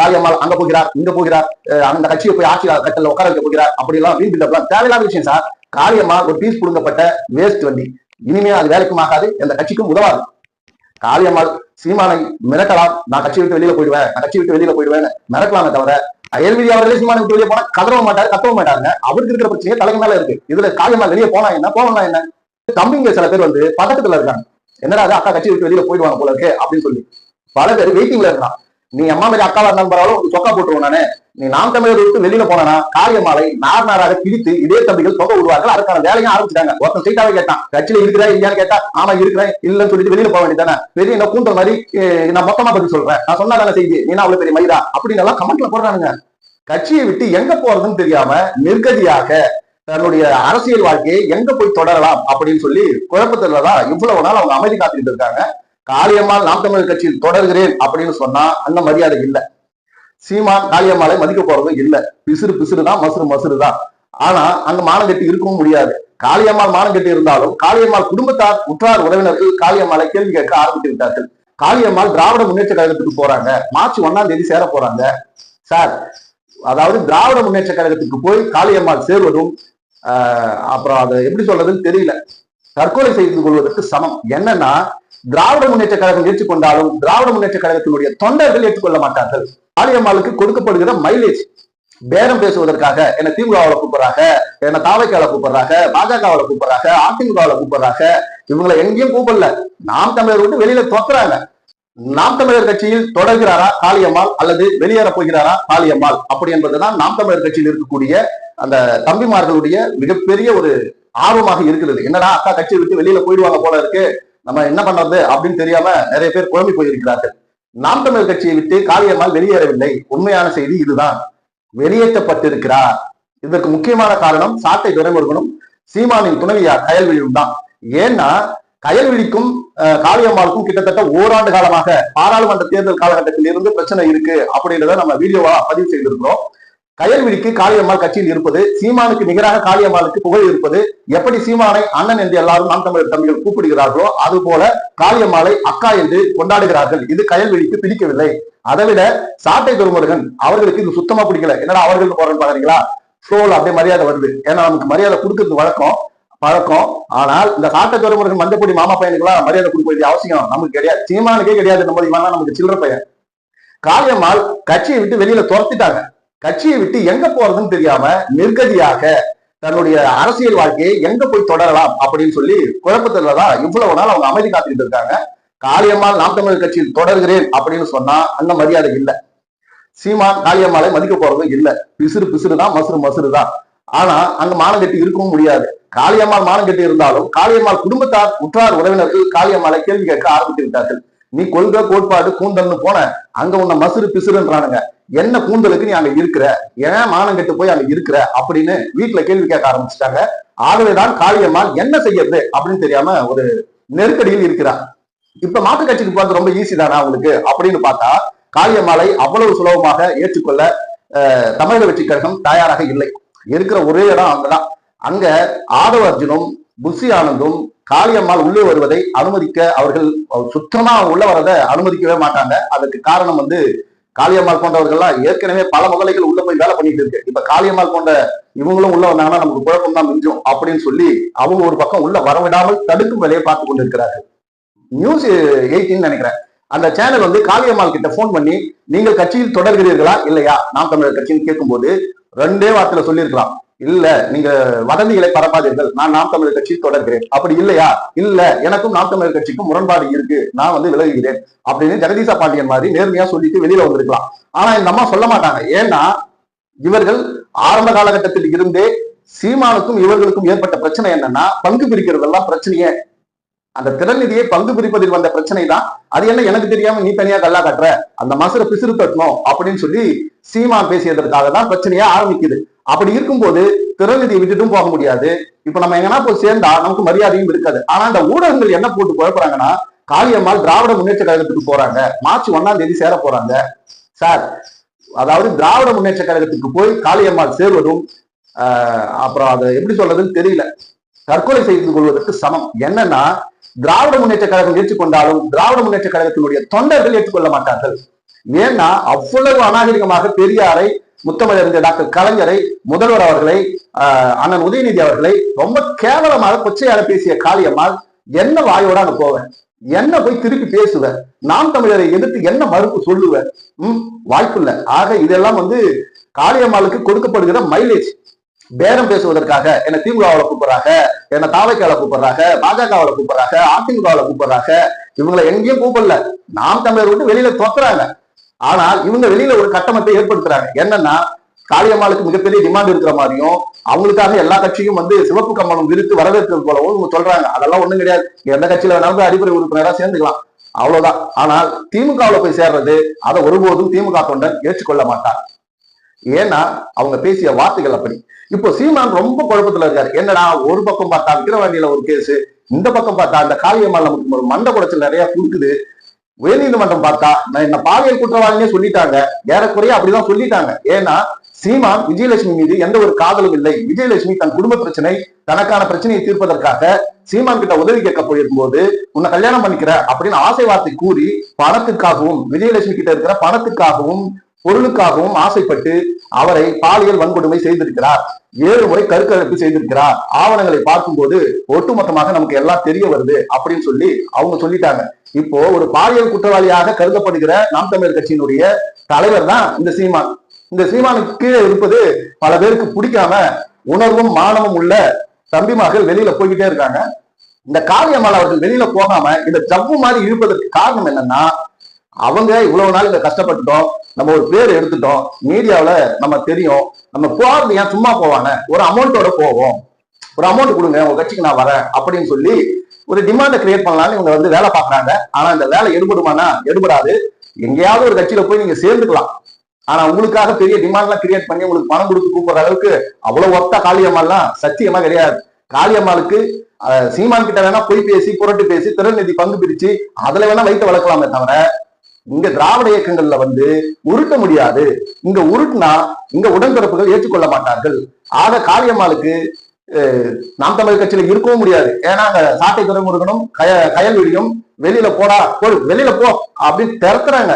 காளியம்மாள் அங்க போகிறார் இங்க போகிறார் அந்த கட்சியை போய் ஆட்சி கட்டல உட்கார வைக்க போகிறார் அப்படி எல்லாம் ரீபில்ட் தேவையில்லாத விஷயம் சார் காளியம்மாள் ஒரு பீஸ் புடுங்கப்பட்ட வேஸ்ட் வண்டி. இனிமே அது வேலைக்கும் ஆகாது எந்த கட்சிக்கும் உதவாது. காளியம்மாள் சீமானை மிரட்டலாம் நான் கட்சி விட்டு வெளியில போயிடுவேன் நான் கட்சி விட்டு வெளியில போயிடுவேன் மிரட்டலாமே தவிர அயல்விதி அவர்களே சீமானை விட்டு வெளியே போனா கதற மாட்டாரு கத்தவ மாட்டாங்க அவருக்கு இருக்கிற பிரச்சனையே தலைக்கு மேல இருக்கு. இதுல காளியம்மாள் வெளியே போனா என்ன போகலாம் என்ன? தம்பிங்க சில பேர் வந்து பதட்டத்துல இருக்காங்க. என்னடா அது அக்கா கட்சி விட்டு வெளியில போயிடுவாங்க போல இருக்கு அப்படின்னு சொல்லி. பல பேர் வெயிட்டிங்ல இருக்கான் நீ அம்மா மாதிரி அக்காவா இருந்தாலும் பரவாயில்ல உனக்கு சொக்கா போட்டுருவோம் நானு. நீ நாம் தமிழர் விட்டு வெளியில போனா காரியமாலை நார் நாராக பிரித்து இதே தம்பிகள் தொகை விடுவார்கள் அதுக்கான வேலையும் ஆரம்பிச்சிட்டாங்க. ஒருத்தன் சீட்டாவே கேட்டான் கட்சியில இருக்கிறா இல்லையான்னு கேட்டா ஆமா இருக்கிறேன் இல்லன்னு சொல்லிட்டு வெளியில போக வேண்டியதானே பெரிய என்ன கூந்தல் மாதிரி நான் மொத்தமா பத்தி சொல்றேன். நான் சொன்னா செய்தி. நீ அவ்வளவு பெரிய மயிரா அப்படின்னு எல்லாம் கமெண்ட்ல போடுறானுங்க. கட்சியை விட்டு எங்க போறதுன்னு தெரியாம நிர்கதியாக தன்னுடைய அரசியல் வாழ்க்கையை எங்க போய் தொடரலாம் அப்படின்னு சொல்லி குழப்பத்துலதான் இவ்வளவு நாள் அவங்க அமைதி காத்துக்கிட்டு இருக்காங்க. காளியம்மாள் நாம் தமிழர் கட்சியில் தொடர்கிறேன் அப்படின்னு சொன்னா அந்த மரியாதை இல்லை. சீமான் காளியம்மாளை மதிக்க போறதும் இல்லை. பிசுறு பிசுறு தான் மசுறு மசுறு தான் ஆனா அங்க மானங்கட்டி இருக்கவும் முடியாது. காளியம்மாள் மானங்கட்டி இருந்தாலும் காளியம்மாள் குடும்பத்தார் உற்றார் உறவினர்கள் காளியம்மாளை கேள்வி கேட்க ஆரம்பித்து விட்டார்கள் காளியம்மாள் திராவிட முன்னேற்ற கழகத்துக்கு போறாங்க. மார்ச் ஒன்னாம் தேதி சேர போறாங்க. சார் அதாவது திராவிட முன்னேற்ற கழகத்துக்கு போய் காளியம்மாள் சேர்வதும் ஆஹ், அப்புறம் அதை எப்படி சொல்றதுன்னு தெரியல. தற்கொலை செய்து கொள்வதற்கு சமம். என்னன்னா திராவிட முன்னேற்ற கழகம் ஏற்றுக்கொண்டாலும் திராவிட முன்னேற்ற கழகத்தினுடைய தொண்டர்கள் ஏற்றுக்கொள்ள மாட்டார்கள். காளியம்மாளுக்கு கொடுக்கப்படுகிற மைலேஜ் பேரம் பேசுவதற்காக என்ன திமுகவில் கூப்பிடுறாங்க என்ன தாவைக்கால கூப்பிடுறாங்க பாஜகவில் கூப்பிடுறாங்க அதிமுகவில் கூப்பிடுறாங்க. இவங்களை எங்கேயும் கூப்பிடல. நாம் தமிழர் விட்டு வெளியில தொத்துறாங்க நாம் தமிழர் கட்சியில் தொடர்கிறாரா காளியம்மாள் அல்லது வெளியேற போகிறாரா காளியம்மாள் அப்படி என்பதுதான் நாம் தமிழர் கட்சியில் இருக்கக்கூடிய அந்த தம்பிமார்களுடைய மிகப்பெரிய ஒரு ஆர்வமாக இருக்கிறது. என்னடா அக்கா கட்சியை விட்டு வெளியில போயிடுவாங்க போல இருக்கு. நம்ம என்ன பண்றது அப்படின்னு தெரியாம நிறைய பேர் குழம்பி போயிருக்கிறார்கள். நாம் தமிழர் கட்சியை விட்டு காளியம்மாள் வெளியேறவில்லை. உண்மையான செய்தி இதுதான். வெளியேற்றப்பட்டிருக்கிறார். இதற்கு முக்கியமான காரணம் சாட்டை துறைமுருகனும் சீமானின் துணைவியார் கயல்விழியும் தான். ஏன்னா கயல்விழிக்கும் காளியம்மாளுக்கும் கிட்டத்தட்ட ஓராண்டு காலமாக பாராளுமன்ற தேர்தல் காலகட்டத்தில் இருந்து பிரச்சனை இருக்கு அப்படின்றத நம்ம வீடியோவா பதிவு செய்திருக்கிறோம். கயல்விழிக்கு காளியம்மாள் கட்சியில் இருப்பது சீமானுக்கு நிகராக காளியம்மாளுக்கு புகழ் இருப்பது எப்படி சீமானை அண்ணன் என்று எல்லாரும் நாம் தமிழர் தம்பிகள் கூப்பிடுகிறார்களோ அது போல காளியம்மாளை அக்கா என்று கொண்டாடுகிறார்கள். இது கயல்விழிக்கு பிடிக்கவில்லை. அதை விட சாட்டை துருமுருகன் அவர்களுக்கு இது சுத்தமா பிடிக்கல. என்னடா அவர்கள் போறேன்னு பாக்குறீங்களா? ஃப்ளோல அப்படியே மரியாதை வருது. ஏன்னா நமக்கு மரியாதை கொடுக்கறது வழக்கம் பழக்கம். ஆனால் இந்த சாட்டை துறைமுருகன் மஞ்சப்பொடி மாமா பையனுக்குலாம் மரியாதை கொடுக்க வேண்டிய அவசியம் நமக்கு கிடையாது. சீமானுக்கே கிடையாது நம்ம இவன் நமக்கு சில்லற பையன். காளியம்மாள் கட்சியை விட்டு வெளியில துரத்திட்டாங்க. கட்சியை விட்டு எங்க போறதுன்னு தெரியாம நிர்கதியாக தன்னுடைய அரசியல் வாழ்க்கையை எங்க போய் தொடரலாம் அப்படின்னு சொல்லி குழப்பத்துலதான் இவ்வளவு நாள் அவங்க அமைதி காத்துக்கிட்டு இருக்காங்க. காளியம்மாள் நாம் தமிழர் கட்சியில் தொடர்கிறேன் அப்படின்னு சொன்னா அந்த மரியாதை இல்ல. சீமான் காளியம்மாளை மதிக்க போறதும் இல்லை. பிசுறு பிசுறு தான் மசுறு மசுறு தான். ஆனா அங்க மானம் கட்டி இருக்கவும் முடியாது. காளியம்மாள் மானம் கட்டி இருந்தாலும் காளியம்மாள் குடும்பத்தார் உற்றார் உறவினர்கள் காளியம்மாளை கேள்வி கேட்க ஆரம்பித்து விட்டார்கள். நீ கொள்கை கோட்பாடு கூந்தல்னு போன அங்க உன்னை மசுறு பிசுறுன்றானுங்க. என்ன கூந்தலுக்கு நீ அங்க இருக்கிற? ஏன் மானம் கெட்டு போய் அங்க இருக்கிற? அப்படின்னு வீட்டுல கேள்வி கேட்க ஆரம்பிச்சிட்டாங்க. ஆகவேதான் காளியம்மாள் என்ன செய்யறது அப்படின்னு தெரியாம ஒரு நெருக்கடியில் இருக்கிறார் இப்ப மாற்று கட்சிக்கு போறது ரொம்ப ஈஸி தானா அவங்களுக்கு அப்படின்னு பார்த்தா காளியம்மாளை அவ்வளவு சுலபமாக ஏற்றுக்கொள்ள தமிழக வெற்றி கழகம் தயாராக இல்லை. இருக்கிற ஒரே இடம் அங்கதான். அங்க ஆதவ அர்ஜுனும் புஷி ஆனந்தும் காளியம்மாள் உள்ளே வருவதை அனுமதிக்க அவர்கள் சுத்தமா உள்ள வரத அனுமதிக்கவே மாட்டாங்க. அதுக்கு காரணம் வந்து காளியம்மாள் போன்றவர்கள்லாம் ஏற்கனவே பல முதலைகள் உள்ள போய் வேலை பண்ணிட்டு இருக்கு. இப்ப காளியம்மாள் போன்ற இவங்களும் உள்ள வந்தாங்கன்னா நமக்கு குழப்பம் தான் மிஞ்சும் அப்படின்னு சொல்லி அவங்க ஒரு பக்கம் உள்ள வரவிடாமல் தடுக்கும் வேலையை பார்த்து கொண்டிருக்கிறார்கள். நியூஸ் எயிட்டின்னு நினைக்கிறேன். அந்த சேனல் வந்து காளியம்மாள் கிட்ட ஃபோன் பண்ணி நீங்கள் கட்சியில் தொடர்கிறீர்களா? இல்லையா? நாம் தமிழர் கட்சின்னு கேட்கும்போது ரெண்டே வார்த்தையில சொல்லியிருக்கலாம். இல்ல நீங்க வதந்திகளை பரப்பாதீர்கள். நான் நாம் தமிழர் கட்சியில் தொடர்கிறேன். அப்படி இல்லையா? இல்ல எனக்கும் நாம் தமிழர் கட்சிக்கும் முரண்பாடு இருக்கு. நான் வந்து விலகுகிறேன். அப்படின்னு ஜெகதீசா பாண்டியன் மாதிரி நேர்மையா சொல்லிட்டு வெளியில வந்திருக்கலாம். ஆனா இந்த அம்மா சொல்ல மாட்டாங்க. ஏன்னா இவர்கள் ஆரம்ப காலகட்டத்தில் இருந்தே சீமானுக்கும் இவர்களுக்கும் ஏற்பட்ட பிரச்சனை என்னன்னா பங்கு பிரிக்கிறதெல்லாம் பிரச்சனையே. அந்த திறநிதியை பங்கு பிரிப்பதில் வந்த பிரச்சனை தான். அது என்ன எனக்கு தெரியாம நீ தனியா கல்லா கட்டுற? அந்த மசுரை பிசிறு தட்டணும் அப்படின்னு சொல்லி சீமா பேசியதற்காக தான் பிரச்சனையா ஆரம்பிக்குது. அப்படி இருக்கும்போது திறநிதியை விட்டுட்டும் போக முடியாது. இப்ப நம்ம எங்கன்னா போய் சேர்ந்தா நமக்கு மரியாதையும் இருக்காது. ஆனா இந்த ஊடகங்கள் என்ன போட்டு குழப்பறாங்கன்னா காளியம்மாள் திராவிட முன்னேற்ற கழகத்துக்கு போறாங்க. மார்ச் ஒன்னாம் தேதி சேர போறாங்க. சார் அதாவது திராவிட முன்னேற்ற கழகத்துக்கு போய் காளியம்மாள் சேர்வதும் ஆஹ், அப்புறம் அதை எப்படி சொல்றதுன்னு தெரியல. தற்கொலை செய்து கொள்வதற்கு சமம். என்னன்னா திராவிட முன்னேற்ற கழகம் ஏற்றுக்கொண்டாலும் திராவிட முன்னேற்ற கழகத்தினுடைய தொண்டர்கள் ஏற்றுக்கொள்ள மாட்டார்கள். ஏன்னா அவ்வளவு அநாகரிகமாக பெரியாரை முத்தமிழறிஞர் டாக்டர் கலைஞரை முதல்வர் அவர்களை அண்ணன் உதயநிதி அவர்களை ரொம்ப கேவலமாக கொச்சையால பேசிய காளியம்மாள் என்ன வாயோட அங்க போவேன் என்ன போய் திருப்பி பேசுவேன் நாம் தமிழரை எதிர்த்து என்ன மறுப்பு சொல்லுவேன் ம் வாய்ப்பில்லை. ஆக இதெல்லாம் வந்து காளியம்மாளுக்கு கொடுக்கப்படுகிற மைலேஜ் பேரம் பேசுவதற்காக என்ன திமுகவில் கூப்பிடுறாங்க என்ன தாவைக்கால கூப்பிடுறாங்க பாஜகவில் கூப்பிடுறாங்க அதிமுகவில் கூப்பிடுறாங்க. இவங்களை எங்கேயும் கூப்பிடல. நாம் தமிழர் விட்டு வெளியில தொத்துறாங்க ஆனால் இவங்க வெளியில ஒரு கட்டமைப்பை ஏற்படுத்துறாங்க. என்னன்னா காளியம்மாளுக்கு மிகப்பெரிய டிமாண்ட் இருக்கிற மாதிரியும் அவங்களுக்காக எல்லா கட்சியும் வந்து சிவப்பு கம்பளம் விரித்து வரவேற்கிறது போலவும் இவங்க சொல்றாங்க. அதெல்லாம் ஒண்ணும் கிடையாது. எந்த கட்சியில வேணாலும் அடிப்படை உறுப்பினராக சேர்ந்துக்கலாம். அவ்வளவுதான். ஆனால் திமுகவுல போய் சேர்றது அதை ஒருபோதும் திமுக தொண்டன் ஏற்றுக்கொள்ள மாட்டார். ஏன்னா அவங்க பேசிய வார்த்தைகள் அப்படி. இப்போ சீமான் ரொம்ப குழப்பத்துல இருக்காரு. என்னடா ஒரு பக்கம் பார்த்தா விக்கிரவாண்டியில ஒரு கேஸ் இந்த பக்கம் பார்த்தா அந்த காளியம்மாள் நமக்கு ஒரு மண்டை குடைச்சல் நிறைய கொடுக்குது. உயர்நீதிமன்றம் பார்த்தா நான் என்ன பாலியல் குற்றவாளினே சொல்லிட்டாங்க. ஏறக்குறைய அப்படிதான் சொல்லிட்டாங்க. ஏன்னா சீமான் விஜயலட்சுமி மீது எந்த ஒரு காதலும் இல்லை. விஜயலட்சுமி தன் குடும்ப பிரச்சனை தனக்கான பிரச்சனையை தீர்ப்பதற்காக சீமான் கிட்ட உதவி கேட்க போயிருக்கும் போது உன்னை கல்யாணம் பண்ணிக்கிற அப்படின்னு ஆசை வார்த்தை கூறி பணத்துக்காகவும் விஜயலட்சுமி கிட்ட இருக்கிற பணத்துக்காகவும் பொருளுக்காகவும் ஆசைப்பட்டு அவரை பாலியல் வன்கொடுமை செய்திருக்கிறார். ஏழு முறை கருக்கலைப்பு செய்திருக்கிறார். ஆவணங்களை பார்க்கும்போது ஒட்டுமொத்தமாக நமக்கு எல்லாம் தெரிய வருது அப்படின்னு சொல்லி அவங்க சொல்லிட்டாங்க. இப்போ ஒரு பாலியல் குற்றவாளியாக கருதப்படுகிற நாம் தமிழர் கட்சியினுடைய தலைவர் தான் இந்த சீமான். இந்த சீமானுக்கு கீழே இருப்பது பல பேருக்கு பிடிக்காம உணர்வும் மானமும் உள்ள தம்பிமார்கள் வெளியில போய்கிட்டே இருக்காங்க. இந்த காளியம்மாள் அவர்கள் வெளியில போகாம இந்த ஜவ்வு மாதிரி இழுப்பதற்கு காரணம் என்னன்னா அவங்க இவ்வளவு நாள் இங்க கஷ்டப்பட்டுட்டோம். நம்ம ஒரு பேர் எடுத்துட்டோம். மீடியாவில நம்ம தெரியும். நம்ம போறது ஏன் சும்மா போவாங்க. ஒரு அமௌண்ட்டோட போவோம். ஒரு அமௌண்ட் கொடுங்க உங்க கட்சிக்கு நான் வரேன் அப்படின்னு சொல்லி ஒரு டிமாண்டை கிரியேட் பண்ணலாம்னு இவங்க வந்து வேலை பாக்குறாங்க ஆனா இந்த வேலை எடுபடுமானா? எடுபடாது. எங்கேயாவது ஒரு கட்சியில போய் நீங்க சேர்ந்துக்கலாம். ஆனா உங்களுக்காக பெரிய டிமாண்ட்லாம் கிரியேட் பண்ணி உங்களுக்கு பணம் கொடுத்து கூப்பிடுற அளவுக்கு அவ்வளவு ஒத்த காளியம்மாள்லாம் சத்தியமா கிடையாது. காளியம்மாளுக்கு சீமான் கிட்ட வேணா போய் பேசி புரட்டு பேசி திறநிதி பங்கு பிரிச்சு அதுல வேணா வைத்து வளர்க்கலாமே தவிர இங்க திராவிட இயக்கங்கள்ல வந்து உருட்ட முடியாது. இங்க உருட்டுனா இங்க உடன்பிறப்புகள் ஏற்றுக்கொள்ள மாட்டார்கள். ஆக காளியம்மாளுக்கு நாம் தமிழ் கட்சியில இருக்கவும் முடியாது. ஏன்னா அங்க சாட்டை துறைமுருகனும் கய கயல்விடியும் வெளியில போடா போடு வெளியில போ அப்படின்னு திறத்துறாங்க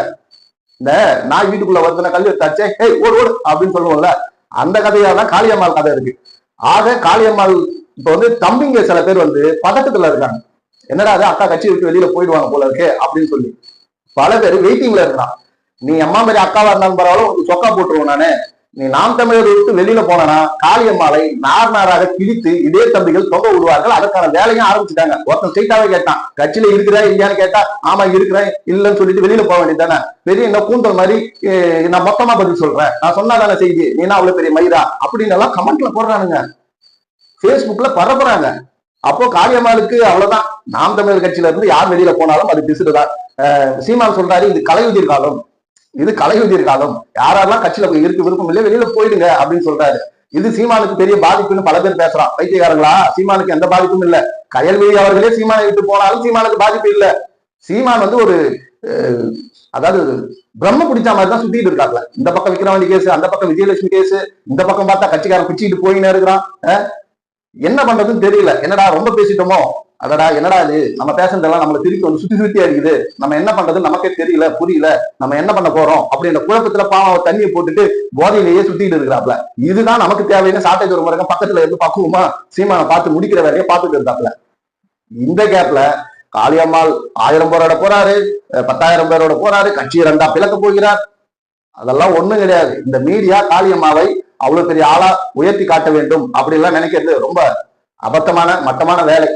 இந்த நாய் வீட்டுக்குள்ள வருதுன்னா கல்வி தச்சே ஹே ஓடு ஓடு அப்படின்னு சொல்லுவோம்ல. அந்த கதையா தான் காளியம்மாள் கதை இருக்கு. ஆக காளியம்மாள் இப்ப வந்து தம்பிங்க சில பேர் வந்து பதட்டத்துல இருக்காங்க. என்னடா அது அக்கா கட்சி விட்டு வெளியில போயிடுவாங்க போல இருக்கே அப்படின்னு சொல்லி. பல பேர் வெயிட்டிங்ல இருக்கான் நீ அம்மா மாதிரி அக்காவா இருந்தாலும் பரவாயில்ல சொக்கா போட்டுருவோம் நானு. நீ நாம் தமிழர் விட்டு வெளியில போனா காளியம்மாளை நார் நாராக கிழித்து இதே தம்பிகள் தொகை விடுவார்கள். அதற்கான வேலையும் ஆரம்பிச்சுட்டாங்க. ஒருத்தன் ஸ்ட்ரெயிட்டாவே கேட்டான். கட்சியில இருக்கிறா இல்லையான்னு கேட்டா ஆமா இருக்கிறேன் இல்லைன்னு சொல்லிட்டு வெளியில போக வேண்டியதானே பெரிய என்ன கூந்தல் மாதிரி நான் மொத்தமா பதில் சொல்றேன். நான் சொன்னாதானே செய்தி? நீனா அவ்வளவு பெரிய மயிரா? அப்படின்னு எல்லாம் கமெண்ட்ல போடுறானுங்க. பேஸ்புக்ல பரப்புறாங்க. அப்போ காளியம்மாளுக்கு அவ்வளவுதான். நாம் தமிழர் கட்சியில இருந்து யார் வெளியில போனாலும் அது பிசுடுதான் அஹ் சீமான் சொல்றாரு இது கலையுதிர் காலம். இது கலையுதிர் காலம். யாரெல்லாம் கட்சியில போய் இருக்கு விருப்பம் இல்லை வெளியில போயிடுங்க அப்படின்னு சொல்றாரு. இது சீமானுக்கு பெரிய பாதிப்புன்னு பல பேர் பேசுறான். வைத்தியக்காரங்களா சீமானுக்கு எந்த பாதிப்பும் இல்ல. கயல்விழி அவர்களே சீமானை விட்டு போனாலும் சீமானுக்கு பாதிப்பு இல்ல. சீமான் வந்து ஒரு அதாவது பிரம்ம பிடிச்ச மாதிரி தான் சுத்திட்டு இருக்காப்ல. இந்த பக்கம் விக்ரவாண்டி கேஸ் அந்த பக்கம் விஜயலட்சுமி கேஸ் இந்த பக்கம் பார்த்தா கட்சிக்காரன் பிச்சுக்கிட்டு போயின்னு இருக்கிறான். என்ன பண்றதுன்னு தெரியல. என்னடா ரொம்ப பேசிட்டோமோ? அடடா என்னடா இது? நம்ம பேசுறதெல்லாம் நம்மள திருப்பி வந்து சுத்தி சுத்தியா இருக்குது. நம்ம என்ன பண்றது நமக்கே தெரியல புரியல. நம்ம என்ன பண்ண போறோம்? அப்படின்ற குழப்பத்துல பாவம் அவர் தண்ணியை போட்டுட்டு போதையிலேயே சுத்திட்டு இருக்கிறாப்ல. இதுதான் நமக்கு தேவையான சாட்டை ஒரு முறை பக்கத்துல இருந்து பக்குவமா சீமானை பார்த்து முடிக்கிற வேலையை பார்த்துட்டு இருந்தாப்ல. இந்த கேப்ல காளியம்மாள் ஆயிரம் பேரோட போறாரு பத்தாயிரம் பேரோட போறாரு கட்சி ரெண்டா பிளக்க போகிறார். அதெல்லாம் ஒண்ணும் கிடையாது. இந்த மீடியா காளியம்மாவை அவ்வளவு பெரிய ஆளா உயர்த்தி காட்ட வேண்டும் அப்படி எல்லாம் நினைக்கிறது ரொம்ப அபத்தமான மட்டமான வேலை.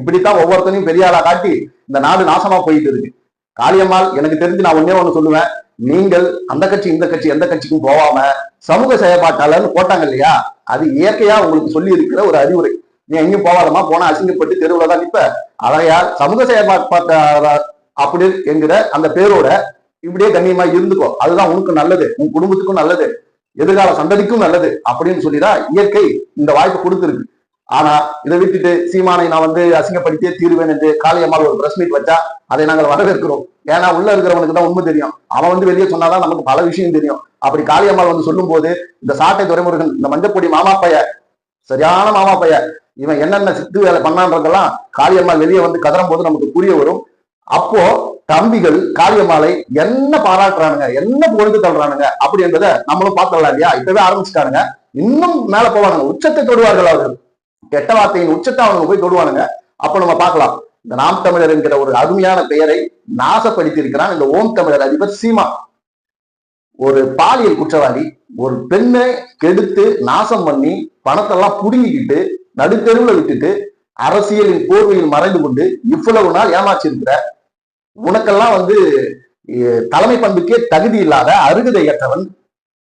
இப்படித்தான் ஒவ்வொருத்தனையும் பெரிய ஆளா காட்டி இந்த நாடு நாசமா போயிட்டு இருக்கு. காளியம்மாள் எனக்கு தெரிஞ்சு நான் ஒன்னே ஒண்ணு சொல்லுவேன். நீங்கள் அந்த கட்சி இந்த கட்சி எந்த கட்சிக்கும் போகாம சமூக செயல்பாட்டாளர்னு போட்டாங்க இல்லையா? அது இயற்கையா உங்களுக்கு சொல்லி இருக்கிற ஒரு அறிவுரை. நீ எங்கேயும் போகாதமா போனா அசிங்கப்பட்டு தெருவுல தான் நிப்ப. அதையால் சமூக செயற்பாட்டாளர் அப்படி என்கிற அந்த பேரோட இப்படியே கண்ணியமா இருந்துக்கோ. அதுதான் உனக்கு நல்லது உன் குடும்பத்துக்கும் நல்லது எதிர்கால சந்ததிக்கும் நல்லது அப்படின்னு சொல்லிதான் இயற்கை இந்த வாய்ப்பு கொடுத்துருக்கு. ஆனா இதை விட்டுட்டு சீமானை நான் வந்து அசிங்கப்படுத்தியே தீருவேன் என்று காளியம்மாள் ஒரு பிரஸ் மீட் வச்சா அதை நாங்கள் வரவேற்கிறோம். ஏன்னா உள்ள இருக்கிறவனுக்கு தான் உண்மை தெரியும். அவன் வந்து வெளியே சொன்னாதான் நமக்கு பல விஷயம் தெரியும். அப்படி காளியம்மாள் வந்து சொல்லும் போது இந்த சாட்டை துறைமுருகன் இந்த மஞ்சப்பொடி மாமா பைய சரியான மாமா பைய இவன் என்னென்ன சித்து வேலை பண்ணான்றதெல்லாம் காளியம்மாள் வெளியே வந்து கதறும் போது நமக்கு புரிய வரும். அப்போ தம்பிகள் காளியம்மாளை என்ன பாராட்டுறானுங்க என்ன பொழுது தள்ளுறானுங்க அப்படி என்பதை நம்மளும் பார்த்துடலாம் இல்லையா? இப்பவே ஆரம்பிச்சுட்டானுங்க. இன்னும் மேல போவானுங்க. உச்சத்தை தொடுவார்கள் அவர்கள். கெட்ட வார்த்தையின் உச்சத்தை அவங்க போய் தொடுவானுங்க. அப்ப நம்ம பார்க்கலாம். இந்த நாம் தமிழர் என்கிற ஒரு அருமையான பெயரை நாசப்படுத்தி இருக்கிறான் இந்த ஓம் தமிழர் அதிபர் சீமா. ஒரு பாலியல் குற்றவாளி ஒரு பெண்ணை கெடுத்து நாசம் பண்ணி பணத்தெல்லாம் புடுங்கிக்கிட்டு நடுத்தெருவில் விட்டுட்டு அரசியலின் போர்வையில் மறைந்து கொண்டு இவ்வளவு நாள் ஏமாற்றிருக்கிற உனக்கெல்லாம் வந்து தலைமை பண்புக்கே தகுதி இல்லாத அருகதையற்றவன்.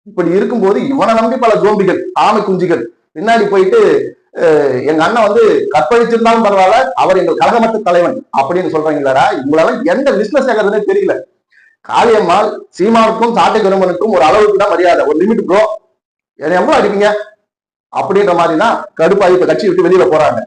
இப்படி இருக்கும்போது இவனை நம்பி பல ஜோம்பிகள் ஆமை குஞ்சுகள். பின்னாடி போயிட்டு எங்க அண்ணன் வந்து கற்பழிச்சிருந்தாலும் பரவாயில்ல அவர் எங்கள் கழகமற்ற தலைவன் அப்படின்னு சொல்றீங்களா உங்களால எந்த பிசினஸ் ஆகிறதுனே தெரியல. காளியம்மாள் சீமாவுக்கும் சாட்டை கருமனுக்கும் ஒரு அளவுக்கு தான் மரியாதை. ஒரு லிமிட் ப்ரோ என்ன எவ்வளவு அடிப்பீங்க? அப்படின்ற மாதிரி தான் கடுப்பாகி இப்ப கட்சி விட்டு வெளியில போறாங்க.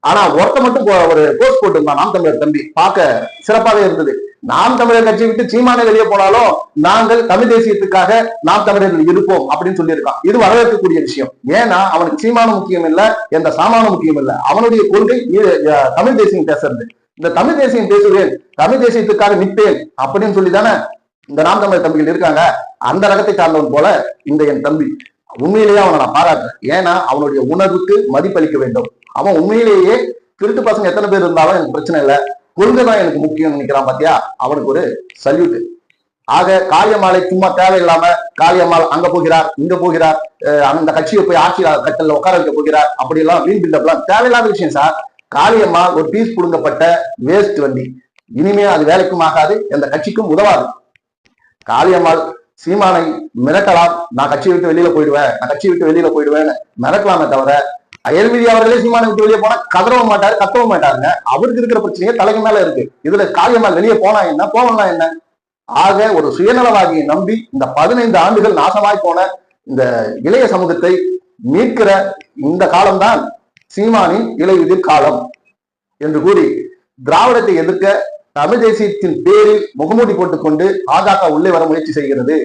ஆனா ஒருத்த மட்டும் போ- ஒரு போஸ்ட் இருந்தான் நாம் தமிழர் தம்பி. பார்க்க சிறப்பாகவே இருந்தது. நாம் தமிழர் கட்சி விட்டு சீமானே வெளியே போனாலும் நாங்கள் தமிழ் தேசியத்துக்காக நாம் தமிழர்கள் இருப்போம் அப்படின்னு சொல்லியிருக்கான். இது வரவேற்கக்கூடிய விஷயம். ஏன்னா அவனுக்கு சீமானம் முக்கியம் இல்ல எந்த சாமானம் முக்கியம் இல்ல. அவனுடைய கொள்கை தமிழ் தேசியம் பேசுறது. இந்த தமிழ் தேசியம் பேசுவேன் தமிழ் தேசியத்துக்காக நிற்பேன் அப்படின்னு சொல்லி தானே இந்த நாம் தமிழர் தம்பிகள் இருக்காங்க. அந்த ரகத்தை சார்ந்தவன் போல இந்த என் தம்பி. உண்மையிலேயே அவனை நான் பாராட்டுறேன். ஏன்னா அவனுடைய உணர்வுக்கு மதிப்பளிக்க வேண்டும். அவன் உண்மையிலேயே திருட்டு பசங்க எத்தனை பேர் இருந்தாலும் எனக்கு பிரச்சனை இல்லை. கொள்கை தான் எனக்கு முக்கியம் நினைக்கிறான் பாத்தியா? அவனுக்கு ஒரு சல்யூட் ஆக காளியம்மாளை சும்மா தேவையில்லாம காளியம்மாள் அங்க போகிறார் இங்க போகிறார் அந்த கட்சியை போய் ஆட்சி கட்டல உட்கார வைக்க போகிறார் அப்படி எல்லாம் வீண் பில்டப்லாம் தேவையில்லாத விஷயம் சார் காளியம்மாள் ஒரு பீஸ் புடுங்கப்பட்ட வேஸ்ட் வண்டி. இனிமே அது வேலைக்கும் ஆகாது எந்த கட்சிக்கும் உதவாது. காளியம்மாள் சீமானை மிரட்டலாம் நான் கட்சியை விட்டு வெளியில போயிடுவேன் நான் கட்சியை விட்டு வெளியில போயிடுவேன்னு மிரட்டலாமே தவிர அயல்விதி அவர்களே சீமானை விட்டு வெளியே போனா கதறவும் மாட்டாரு கத்தவும் மாட்டாருங்க. அவருக்கு இருக்கிற பிரச்சனையே தலைக்கு மேல இருக்கு. இதுல காரியமாக வெளியே போனா என்ன போகலாம் என்ன? ஆக ஒரு சுயநலவாதியை நம்பி இந்த பதினைந்து ஆண்டுகள் நாசமாய் போன இந்த இளைய சமூகத்தை மீட்கிற இந்த காலம்தான் சீமானின் இலையுதிர் காலம் என்று கூறி திராவிடத்தை எதிர்க்க தமிழ் தேசியத்தின் பேரில் முகமூடி போட்டுக்கொண்டு பாஜக உள்ளே வர முயற்சி செய்கிறது.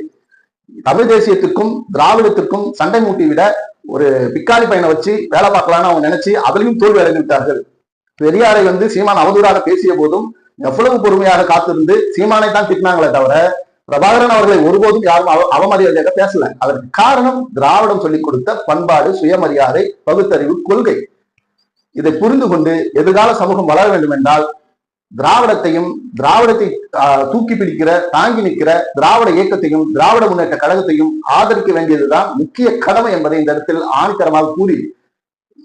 தமிழ் தேசியத்துக்கும் திராவிடத்துக்கும் சண்டை மூட்டி விட ஒரு பிக்காலி பையனை வச்சு வேலை பார்க்கலாம்னு அவங்க நினைச்சு அதிலையும் தோல்வி அடைந்துவிட்டார்கள். பெரியாரை வந்து சீமான் அவதூறாக பேசிய போதும் எவ்வளவு பொறுமையாக காத்திருந்து சீமானை தான் திட்டினாங்களே தவிர பிரபாகரன் அவர்களை ஒருபோதும் யாரும் அவ- அவமரியாதையாக பேசல. அதற்கு காரணம் திராவிடம் சொல்லிக் கொடுத்த பண்பாடு சுயமரியாதை பகுத்தறிவு கொள்கை. இதை புரிந்து கொண்டு எதிர்கால சமூகம் வளர வேண்டும் என்றால் திராவிடத்தையும் திராவிடத்தை தூக்கி பிடிக்கிற தாங்கி நிற்கிற திராவிட இயக்கத்தையும் திராவிட முன்னேற்ற கழகத்தையும் ஆதரிக்க வேண்டியதுதான் முக்கிய கடமை என்பதை இந்த இடத்தில் ஆணித்தரமாக கூறி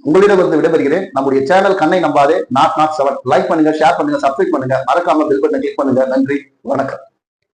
உங்களிடமிருந்து விடைபெறுகிறேன். நம்முடைய சேனல் கண்ணை நம்பாதே. நாட் நாட் செவன் லைக் பண்ணுங்க ஷேர் பண்ணுங்க சப்ஸ்கிரைப் பண்ணுங்க. மறக்காம பில் பட்டன் கிளிக் பண்ணுங்க. நன்றி வணக்கம்.